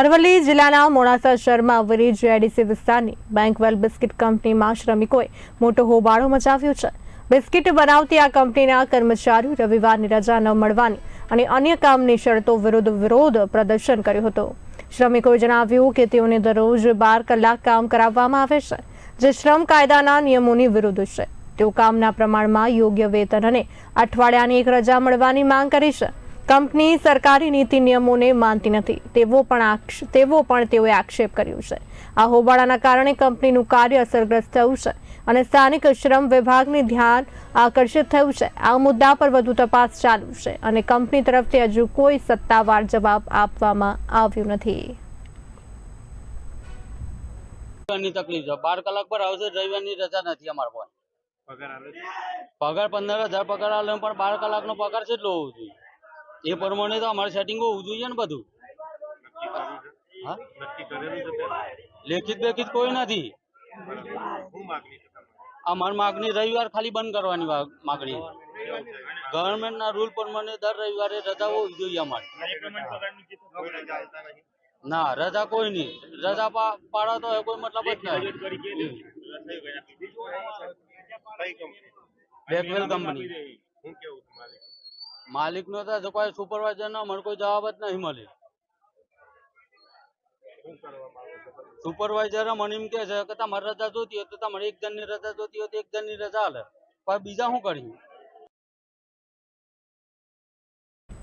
અરવલ્લી જિલ્લાના મોડાસા શહેરમાં આવેલી જીઆઈડીસી વિસ્તારની બેંકવેલ બિસ્કિટ કંપનીમાં શ્રમિકોએ મોટો હોબાળો મચાવ્યો છે. બિસ્કિટ બનાવતી આ કંપનીના કર્મચારીઓ રવિવારની રજા ન મળવાની અને અન્ય કામની શરતો વિરુદ્ધ વિરોધ પ્રદર્શન કર્યું હતું. શ્રમિકોએ જણાવ્યું કે તેઓને દરરોજ બાર કલાક કામ કરાવવામાં આવે છે, જે શ્રમ કાયદાના નિયમોની વિરુદ્ધ છે. તેઓ કામના પ્રમાણમાં યોગ્ય વેતન અને અઠવાડિયાની એક રજા મળવાની માંગ કરી છે. કંપની સરકારી નીતિ નિયમોને માનતી નથી. તેવો પણ તેવો પણ તેઓએ આક્ષેપ કર્યો છે. આ હોબાળાના કારણે કંપનીનું કાર્ય અસરગ્રસ્ત થયું છે અને સ્થાનિક શ્રમ વિભાગની ધ્યાન આકર્ષિત થયું છે. આ મુદ્દા પર વધુ તપાસ ચાલુ છે અને કંપની તરફથી હજુ કોઈ સત્તાવાર જવાબ આપવામાં આવ્યો નથી. તકલીફ છે. બાર કલાક પર આવશે રવિવારની રજા નથી અમારે પાસે. પગાર પગાર પંદર હજાર પગાર આવે પણ બાર કલાકનો પગાર કેટલો હોવો જોઈએ. એ પ્રમાણે તો અમારે સેટિંગ હોવું જોઈએ ને બધું? હા? લેખિત બેખિત કોઈ નથી? અમારી માગણી રવિવાર ખાલી બંધ કરવાની માગણી ગવર્મેન્ટ ગવર્મેન્ટના રૂલ પ્રમાણે દર રવિવારે રજા હોવી જોઈએ અમારે? ના રજા કોઈ નહીં રજા પાડો તો કોઈ મતલબ જ કઈ કંપની? હું કેવું તમારે માલિક નો તો કોઈ સુપરવાઇઝર નો, મને કોઈ જવાબ જ નહીં મળે? સુપરવાઇઝર મને એમ કે છે કે તમારે રજા જોતી હોય તો તમારે એક જણની રજા જોતી હોય તો એક જણની રજા હાલે પણ બીજા શું કર્યું